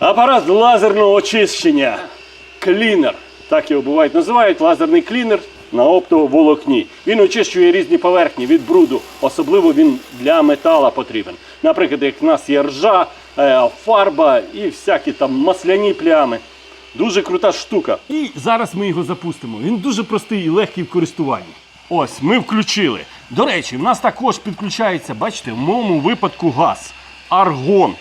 Апарат лазерного очищення. Клінер. Так його бувають називають лазерний клінер на оптоволокні. Він очищує різні поверхні від бруду. Особливо він для метала потрібен. Наприклад, як в нас є ржа, е, фарба і всякі там масляні плями. Дуже крута штука. І зараз ми його запустимо. Він дуже простий і легкий в користуванні. Ось, ми включили. До речі, в нас також підключається, бачите, в моєму випадку газ. Аргон.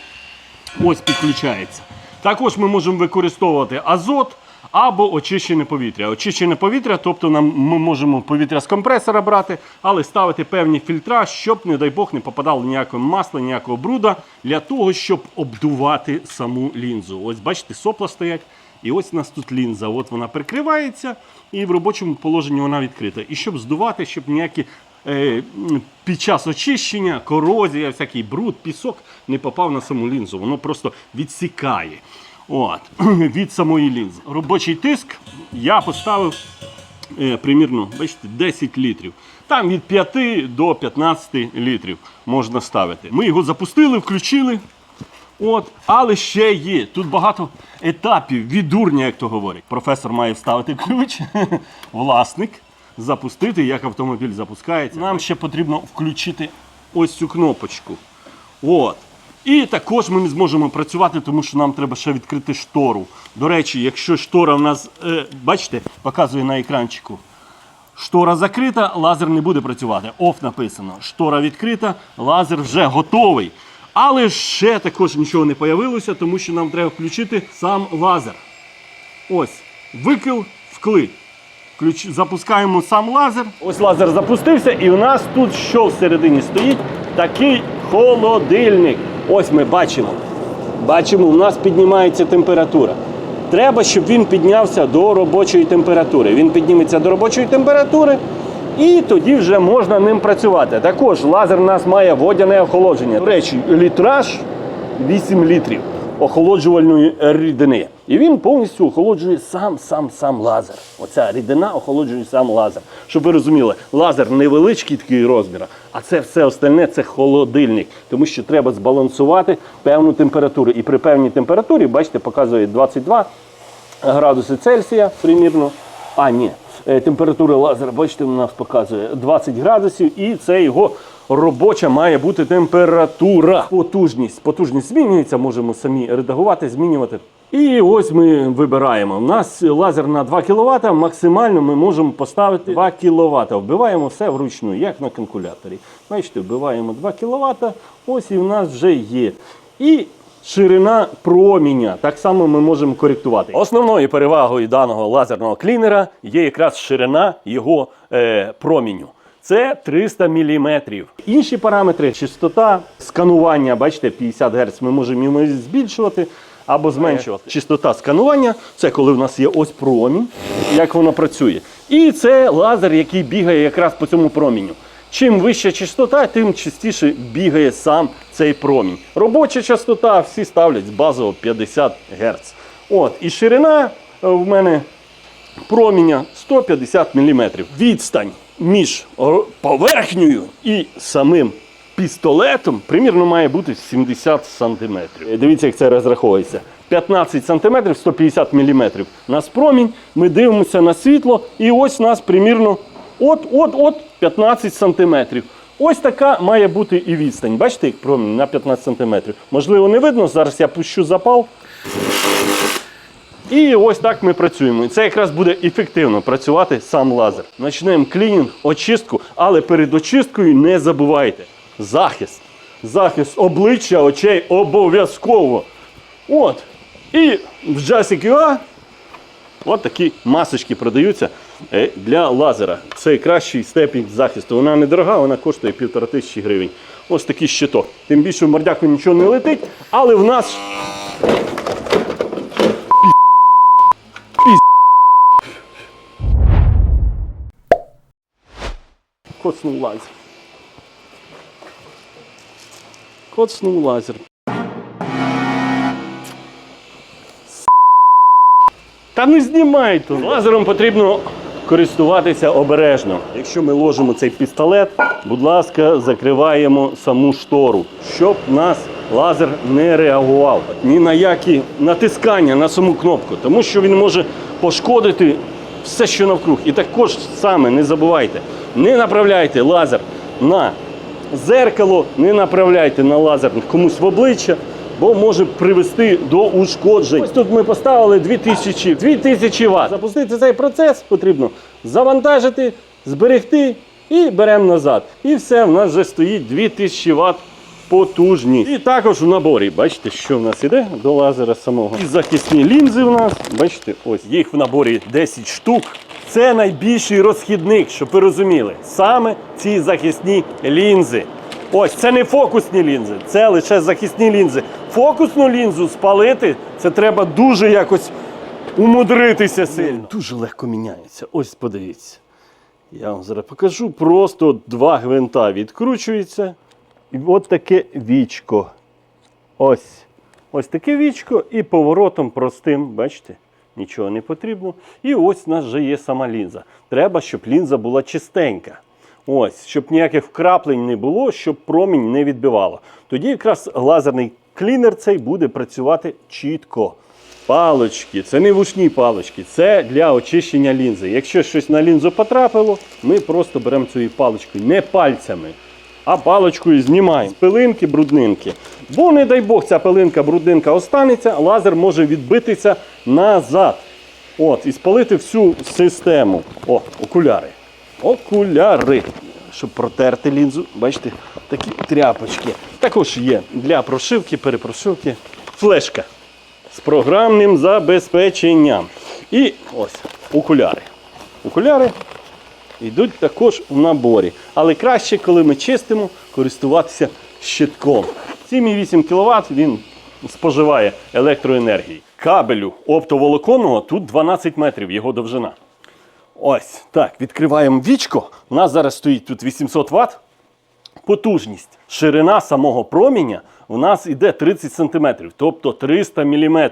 Ось підключається. Також ми можемо використовувати азот або очищене повітря. Очищене повітря, тобто нам ми можемо повітря з компресора брати, але ставити певні фільтра, щоб, не дай Бог, не попадало ніякого масла, ніякого бруда, для того, щоб обдувати саму лінзу. Ось бачите, сопла стоять. І ось у нас тут лінза. От вона прикривається, і в робочому положенні вона відкрита. І щоб здувати, щоб ніякі під час очищення, корозія, всякий бруд, пісок не попав на саму лінзу. Воно просто відсікає От, від самої лінзи. Робочий тиск я поставив е, примірно бачите, 10 літрів. Там від 5 до 15 літрів можна ставити. Ми його запустили, включили. От, але ще є. Тут багато етапів, відурня, як то говорять. Професор має вставити ключ, власник, запустити, як автомобіль запускається. Нам ще потрібно включити ось цю кнопочку. От. І також ми не зможемо працювати, тому що нам треба ще відкрити штору. До речі, якщо штора в нас, е, бачите, показує на екранчику. Штора закрита, лазер не буде працювати. Оф написано. Штора відкрита, лазер вже готовий. Але ще також нічого не появилося, тому що нам треба включити сам лазер. Ось, викил, вкли. Ключ... Запускаємо сам лазер. Ось лазер запустився, і у нас тут що всередині стоїть? Такий холодильник. Ось ми бачимо. Бачимо, у нас піднімається температура. Треба, щоб він піднявся до робочої температури. Він підніметься до робочої температури, і тоді вже можна ним працювати. Також лазер у нас має водяне охолодження. До речі, літраж 8 літрів охолоджувальної рідини. І він повністю охолоджує сам сам сам лазер. Оця рідина охолоджує сам лазер. Щоб ви розуміли, лазер невеличкий такий розмір, а це все остальне це холодильник, тому що треба збалансувати певну температуру. І при певній температурі, бачите, показує 22 градуси Цельсія примірно. А, ні, е, температура лазера, бачите, нас показує 20 градусів, і це його робоча має бути температура. Потужність. Потужність змінюється, можемо самі редагувати, змінювати. І ось ми вибираємо. У нас лазер на 2 кВт, максимально ми можемо поставити 2 кВт. Вбиваємо все вручну, як на калькуляторі. Бачите, вбиваємо 2 кВт, ось і в нас вже є. І Ширина проміння так само ми можемо коректувати. Основною перевагою даного лазерного клінера є якраз ширина його е, проміню. Це 300 мм. Інші параметри, частота сканування, бачите, 50 Гц, ми можемо збільшувати або зменшувати. Частота сканування це коли в нас є ось промінь, як воно працює. І це лазер, який бігає якраз по цьому проміню. Чим вища частота, тим частіше бігає сам цей промінь. Робоча частота всі ставлять з базово 50 Гц. От, і ширина е, в мене проміння 150 мм. Відстань між поверхнею і самим пістолетом примірно має бути 70 см. Дивіться, як це розраховується. 15 см 150 мм. Нас промінь, ми дивимося на світло, і ось нас примірно от-от-от 15 см. Ось така має бути і відстань. Бачите, як промінь на 15 см. Можливо, не видно. Зараз я пущу запал. І ось так ми працюємо. І це якраз буде ефективно працювати сам лазер. Почнемо клінінг, очистку, але перед очисткою не забувайте. Захист. Захист обличчя, очей обов'язково. От. І в JASIC.UA От такі масочки продаються е, для лазера. Це кращий степінь захисту. Вона недорога, вона коштує півтора тисячі гривень. Ось такий щиток. Тим більше в мордяку нічого не летить, але в нас Коцнув лазер. Коцнув лазер. Та не знімай тут. Лазером потрібно користуватися обережно. Якщо ми ложимо цей пістолет, будь ласка, закриваємо саму штору, щоб нас лазер не реагував ні на які натискання на саму кнопку, тому що він може пошкодити все, що навкруг. І також саме не забувайте, не направляйте лазер на зеркало, не направляйте на лазер комусь в обличчя, бо може привести до ушкоджень. Ось тут ми поставили 2000, 2000 Вт. Запустити цей процес потрібно завантажити, зберегти і беремо назад. І все, в нас вже стоїть 2000 Вт потужні. І також в наборі, бачите, що в нас іде до лазера самого. І захисні лінзи в нас. Бачите, ось їх в наборі 10 штук. Це найбільший розхідник, щоб ви розуміли. Саме ці захисні лінзи. Ось це не фокусні лінзи, це лише захисні лінзи. Фокусну лінзу спалити це треба дуже якось умудритися сильно. Дуже легко міняється. Ось подивіться. Я вам зараз покажу. Просто два гвинта відкручуються. І от таке вічко. Ось. Ось таке вічко і поворотом простим, бачите, нічого не потрібно. І ось у нас вже є сама лінза. Треба, щоб лінза була чистенька. Ось, щоб ніяких вкраплень не було, щоб промінь не відбивало. Тоді якраз лазерний клінер цей буде працювати чітко. Палочки, це не вушні палочки, це для очищення лінзи. Якщо щось на лінзу потрапило, ми просто беремо цією паличкою, не пальцями, а паличкою знімаємо пилинки, бруднинки. Бо, не дай Бог, ця пилинка, бруднинка останеться, лазер може відбитися назад. От, і спалити всю систему. О, окуляри. Окуляри. Щоб протерти лінзу, бачите, такі тряпочки. Також є для прошивки, перепрошивки, флешка з програмним забезпеченням. І ось окуляри. Окуляри йдуть також в наборі. Але краще, коли ми чистимо, користуватися щитком. 7,8 кВт він споживає електроенергії. Кабелю оптоволоконного тут 12 метрів, його довжина. Ось так, відкриваємо вічко. У нас зараз стоїть тут 800 Вт. Потужність. Ширина самого проміння у нас іде 30 см, тобто 300 мм.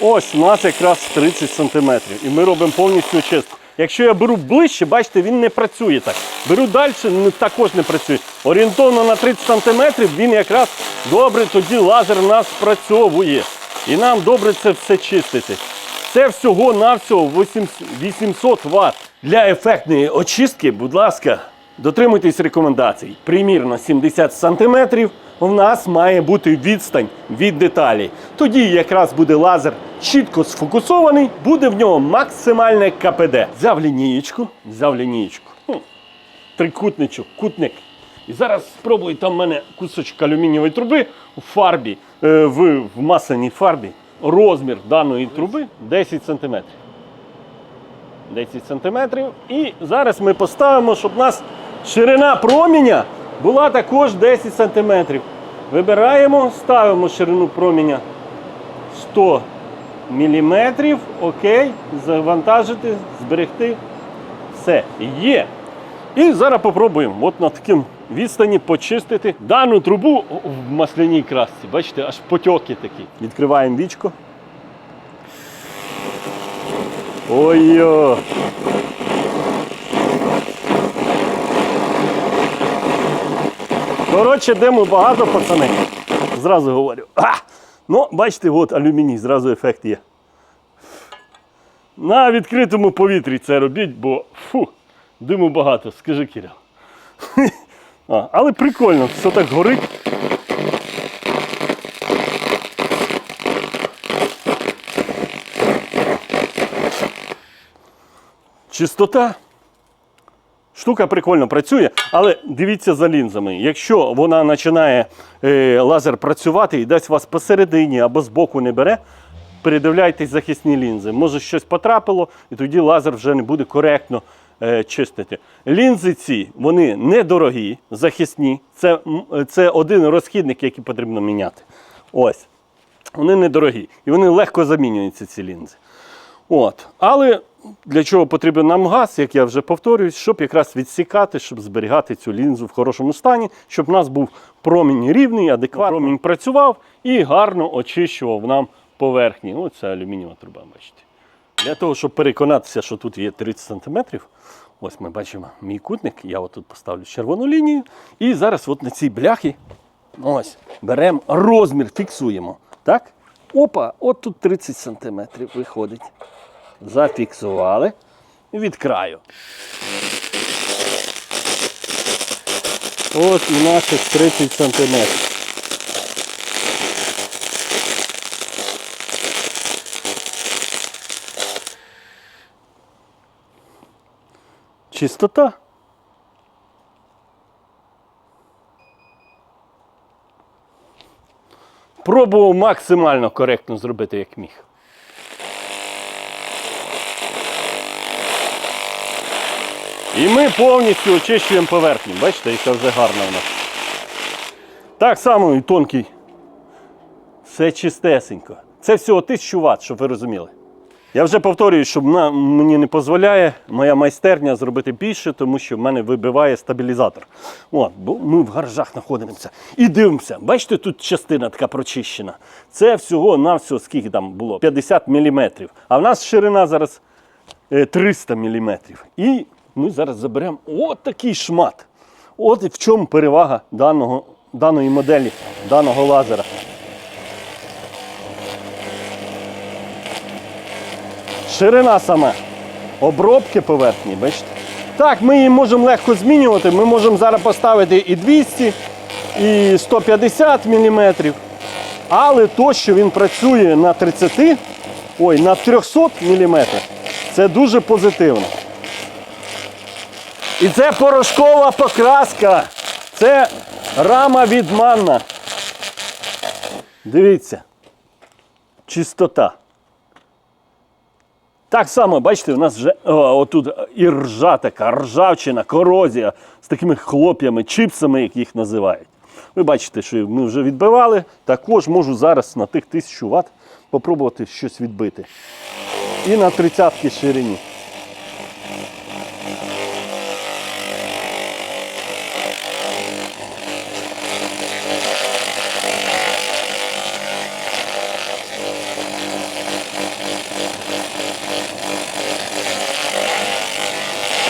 Ось у нас якраз 30 см. І ми робимо повністю чистку. Якщо я беру ближче, бачите, він не працює так. Беру далі, ну, також не працює. Орієнтовно на 30 см він якраз добре тоді лазер нас спрацьовує. І нам добре це все чистити. Це всього-навсього 800 Вт. Для ефектної очистки, будь ласка, дотримуйтесь рекомендацій. Примірно 70 см в нас має бути відстань від деталі. Тоді якраз буде лазер чітко сфокусований, буде в нього максимальне КПД. Взяв лінієчку, взяв лінієчку. Трикутничок, кутник. І зараз спробую, там в мене кусочок алюмінієвої труби у фарбі, е, в, масляній фарбі. Розмір даної труби 10 см. 10 см. І зараз ми поставимо, щоб у нас ширина проміня була також 10 см. Вибираємо, ставимо ширину проміня 100 мм. Окей, завантажити, зберегти. Все, є. І зараз попробуємо от на таким відстані почистити дану трубу в масляній красці. Бачите, аж потьоки такі. Відкриваємо вічко. Ой-йо! Коротше, диму багато, пацани. Зразу говорю. А! Ну, бачите, от алюміній, зразу ефект є. На відкритому повітрі це робіть, бо фу, диму багато, скажи Кіря. А, але прикольно, все так горить. Чистота. Штука прикольно працює, але дивіться за лінзами. Якщо вона починає е, лазер працювати і десь вас посередині або збоку не бере, передивляйтесь захисні лінзи. Може щось потрапило, і тоді лазер вже не буде коректно е, чистити. Лінзи ці вони недорогі, захисні. Це, це один розхідник, який потрібно міняти. Ось. Вони недорогі. І вони легко замінюються, ці лінзи. От. Але для чого потрібен нам газ, як я вже повторююсь, щоб якраз відсікати, щоб зберігати цю лінзу в хорошому стані, щоб у нас був промінь рівний, адекватний. Промінь працював і гарно очищував нам поверхні. Ось це алюмінієва труба, бачите. Для того, щоб переконатися, що тут є 30 см, ось ми бачимо мій кутник. Я отут поставлю червону лінію. І зараз от на цій бляхі Ось, беремо розмір, фіксуємо. Так? Опа, от тут 30 см виходить. Зафіксували від краю. Ось і наших 30 см. Чистота. Пробував максимально коректно зробити, як міг. І ми повністю очищуємо поверхню. Бачите, яка вже гарна в нас. Так само і тонкий. Все чистесенько. Це всього 1000 Вт, щоб ви розуміли. Я вже повторюю, що мені не дозволяє моя майстерня зробити більше, тому що в мене вибиває стабілізатор. От, бо ми в гаражах знаходимося. І дивимося, бачите, тут частина така прочищена. Це всього на всього, скільки там було? 50 мм. А в нас ширина зараз е, 300 мм. І ми зараз заберемо от такий шмат. От і в чому перевага даного, даної моделі, даного лазера. Ширина сама. Обробки поверхні, бачите? Так, ми її можемо легко змінювати. Ми можемо зараз поставити і 200, і 150 мм. Але то, що він працює на 30, ой, на 300 мм, це дуже позитивно. І це порошкова покраска. Це рама від манна. Дивіться. Чистота. Так само, бачите, у нас вже о, отут і ржа така, ржавчина, корозія з такими хлоп'ями, чипсами, як їх називають. Ви бачите, що ми вже відбивали. Також можу зараз на тих 1000 Вт попробувати щось відбити. І на 30 ширині.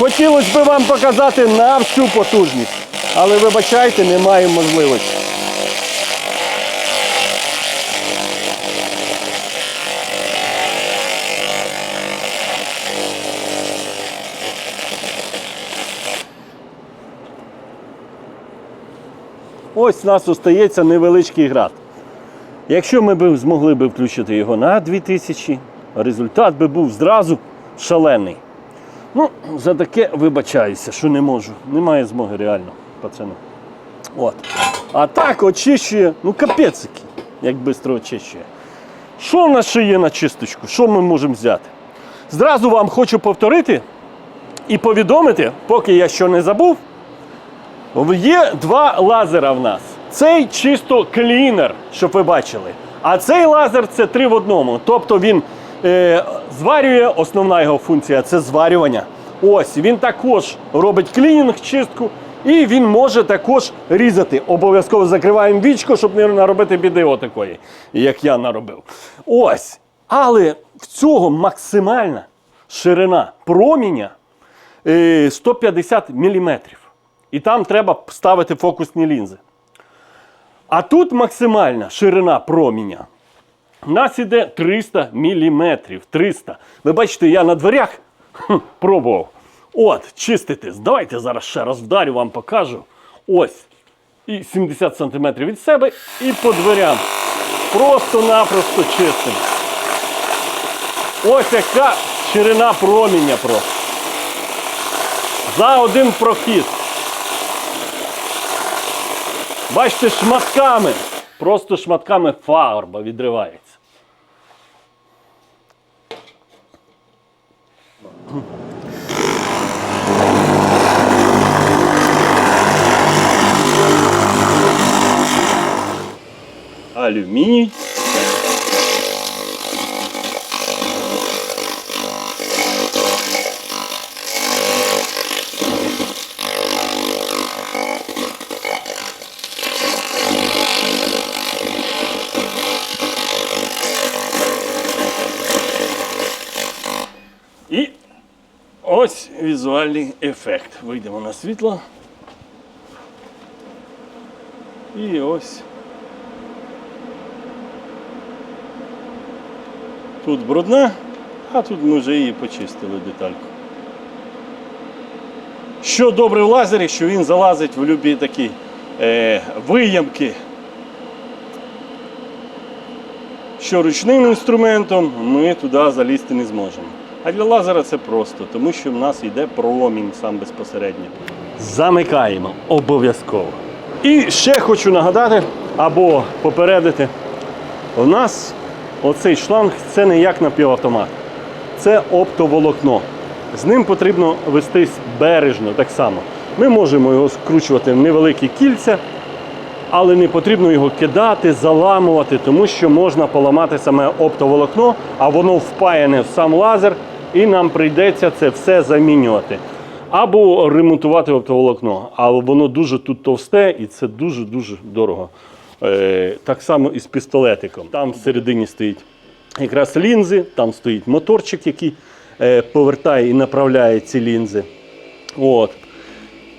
Хотілося б вам показати на всю потужність, але вибачайте, немає можливості. Ось у нас остається невеличкий град. Якщо ми б змогли б включити його на 2000, результат би був зразу шалений. Ну, за таке вибачаюся, що не можу. Немає змоги реально, пацани. От. А так очищує, ну капець як швидко очищує. Що в нас ще є на чисточку? Що ми можемо взяти? Зразу вам хочу повторити і повідомити, поки я що не забув, Є два лазера в нас. Цей чисто клінер, щоб ви бачили. А цей лазер це три в одному. Тобто він е, зварює, основна його функція це зварювання. Ось він також робить клінінг, чистку, і він може також різати. Обов'язково закриваємо вічко, щоб не наробити біди отакої, як я наробив. Ось. Але в цього максимальна ширина проміння е, 150 мм. І там треба ставити фокусні лінзи. А тут максимальна ширина проміння. У нас іде 300 мм. 300. Ви бачите, я на дверях хм, пробував. От, чистити. Давайте зараз ще раз вдарю, вам покажу. Ось. І 70 см від себе і по дверям. Просто-напросто чистимо. Ось яка ширина проміння просто. За один прохід. Бачите, шматками. Просто шматками фарба відривається. Алюміній. Візуальний ефект. Вийдемо на світло. І ось. Тут брудна, а тут ми вже її почистили детальку. Що добре в лазері, що він залазить в любі такі е, виямки. Що ручним інструментом ми туди залізти не зможемо. А для лазера це просто, тому що в нас йде промінь сам безпосередньо. Замикаємо обов'язково. І ще хочу нагадати або попередити, у нас оцей шланг це не як напівавтомат, це оптоволокно. З ним потрібно вестись бережно так само. Ми можемо його скручувати в невеликі кільця, але не потрібно його кидати, заламувати, тому що можна поламати саме оптоволокно, а воно впаяне в сам лазер, і нам прийдеться це все замінювати. Або ремонтувати оптоволокно, але воно дуже тут товсте і це дуже-дуже дорого. Е, так само і з пістолетиком. Там всередині стоїть якраз лінзи, там стоїть моторчик, який е, повертає і направляє ці лінзи. От.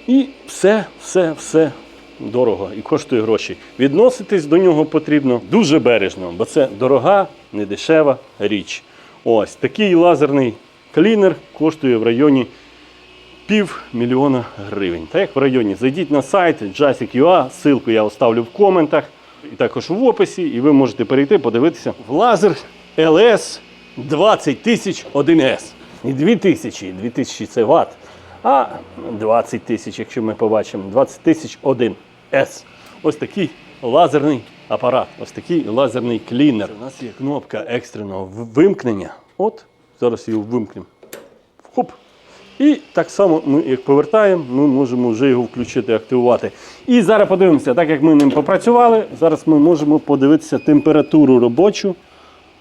І все, все, все дорого і коштує гроші. Відноситись до нього потрібно дуже бережно, бо це дорога, недешева річ. Ось такий лазерний клінер коштує в районі пів мільйона гривень. Так як в районі, зайдіть на сайт Jasic.ua, ссылку я оставлю в коментах і також в описі, і ви можете перейти, подивитися в лазер LS 20001S. Не 2000, 2000 це ватт, а 20 тисяч, якщо ми побачимо, 20 тисяч 1 S. Ось такий лазерний апарат, ось такий лазерний клінер. У нас є кнопка екстреного вимкнення. От, зараз її вимкнемо. Хоп. І так само, ми, як повертаємо, ми можемо вже його включити, активувати. І зараз подивимося, так як ми ним попрацювали, зараз ми можемо подивитися температуру робочу,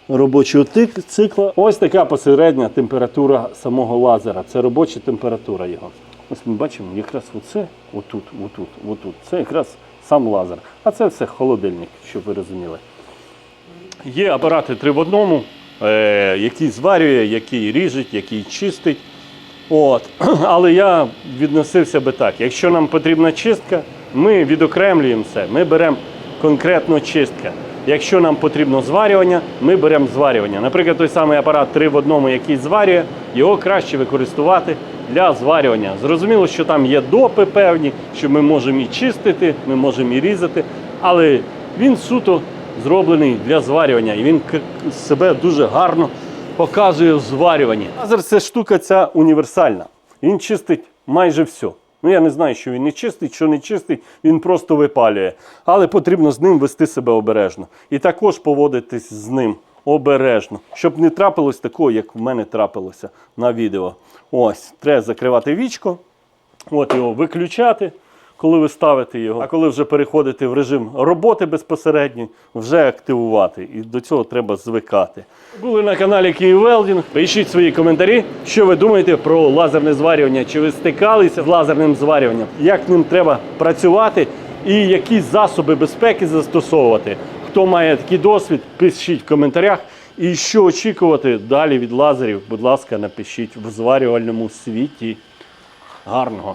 робочого цикла. Ось така посередня температура самого лазера. Це робоча температура його. Ось ми бачимо, якраз оце, отут, отут, отут. Це якраз сам лазер. А це все холодильник, щоб ви розуміли. Є апарати три в одному, е, який зварює, який ріжить, який чистить. От. Але я відносився би так. Якщо нам потрібна чистка, ми відокремлюємо все. Ми беремо конкретно чистка. Якщо нам потрібно зварювання, ми беремо зварювання. Наприклад, той самий апарат 3 в одному, який зварює, його краще використовувати для зварювання. Зрозуміло, що там є допи певні, що ми можемо і чистити, ми можемо і різати, але він суто зроблений для зварювання, і він себе дуже гарно показує в зварюванні. Лазер це штука ця універсальна. Він чистить майже все. Ну я не знаю, що він не чистить, що не чистить, він просто випалює. Але потрібно з ним вести себе обережно. І також поводитись з ним обережно, щоб не трапилось такого, як в мене трапилося на відео. Ось, треба закривати вічко, от його виключати, коли ви ставите його. А коли вже переходите в режим роботи безпосередньо, вже активувати. І до цього треба звикати. Були на каналі Київ Велдінг. Пишіть свої коментарі, що ви думаєте про лазерне зварювання, чи ви стикалися з лазерним зварюванням, як ним треба працювати і які засоби безпеки застосовувати. Хто має такий досвід, пишіть в коментарях. І що очікувати далі від лазерів, будь ласка, напишіть в зварювальному світі. Гарного!